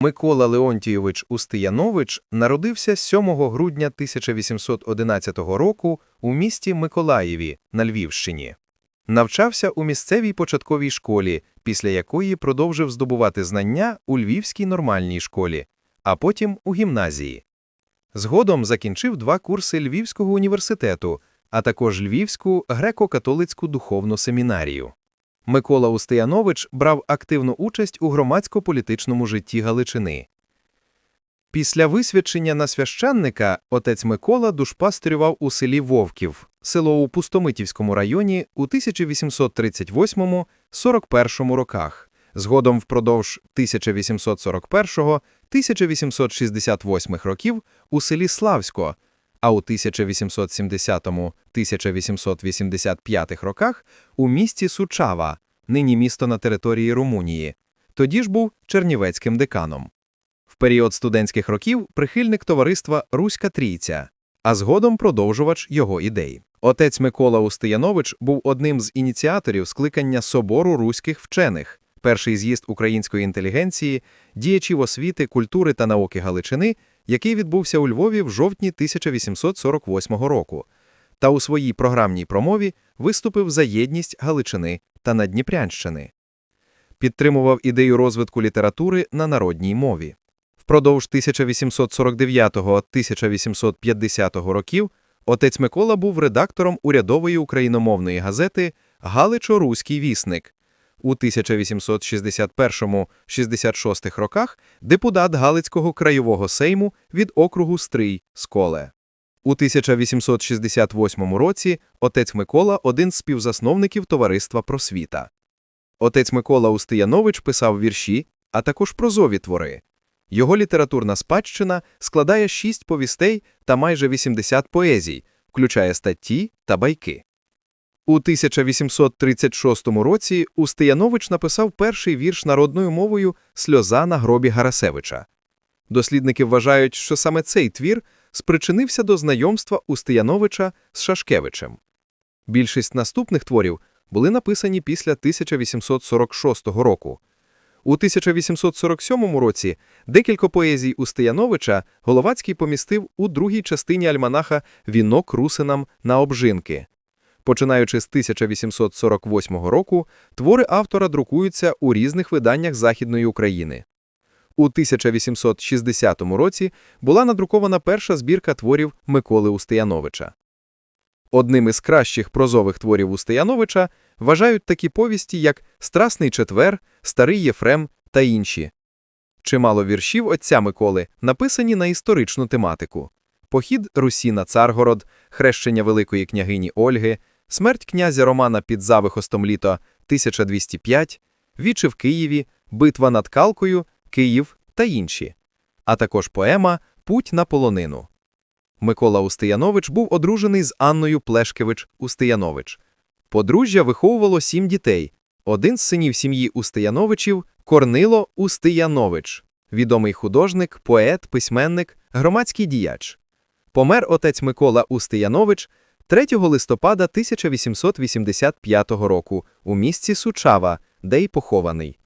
Микола Леонтійович Устиянович народився 7 грудня 1811 року у місті Миколаєві на Львівщині. Навчався у місцевій початковій школі, після якої продовжив здобувати знання у Львівській нормальній школі, а потім у гімназії. Згодом закінчив два курси Львівського університету, а також Львівську греко-католицьку духовну семінарію. Микола Устиянович брав активну участь у громадсько-політичному житті Галичини. Після висвячення на священника отець Микола душпастерював у селі Вовків, село у Пустомитівському районі у 1838-41 роках, згодом впродовж 1841-1868 років у селі Славсько, а у 1870-1885 роках у місті Сучава, нині місто на території Румунії. Тоді ж був чернівецьким деканом. В період студентських років прихильник товариства Руська Трійця, а згодом продовжувач його ідей. Отець Микола Устиянович був одним з ініціаторів скликання Собору руських вчених, перший з'їзд української інтелігенції, діячів освіти, культури та науки Галичини, який відбувся у Львові в жовтні 1848 року, та у своїй програмній промові виступив за єдність Галичини та Надніпрянщини. Підтримував ідею розвитку літератури на народній мові. Впродовж 1849-1850 років отець Микола був редактором урядової україномовної газети «Галичо-Руський вісник». У 1861-66 роках депутат Галицького краєвого сейму від округу Стрий Сколе. У 1868 році отець Микола – один з співзасновників товариства «Просвіта». Отець Микола Устиянович писав вірші, а також прозові твори. Його літературна спадщина складає шість повістей та майже 80 поезій, включає статті та байки. У 1836 році Устиянович написав перший вірш народною мовою «Сльоза на гробі Гарасевича». Дослідники вважають, що саме цей твір спричинився до знайомства Устияновича з Шашкевичем. Більшість наступних творів були написані після 1846 року. У 1847 році декілька поезій Устияновича Головацький помістив у другій частині альманаха «Вінок русинам на обжинки». Починаючи з 1848 року, твори автора друкуються у різних виданнях Західної України. У 1860 році була надрукована перша збірка творів Миколи Устияновича. Одним із кращих прозових творів Устияновича вважають такі повісті, як «Страсний четвер», «Старий Єфрем» та інші. Чимало віршів отця Миколи написані на історичну тематику. Похід Русі на Царгород, хрещення Великої княгині Ольги, смерть князя Романа під Завихостом літо 1205, Вічі в Києві, Битва над Калкою, Київ та інші, а також поема Путь на полонину. Микола Устиянович був одружений з Анною Плешкевич Устиянович. Подружжя виховувало сім дітей. Один з синів сім'ї Устияновичів – Корнило Устиянович, відомий художник, поет, письменник, громадський діяч. Помер отець Микола Устиянович 3 листопада 1885 року у місті Сучава, де й похований.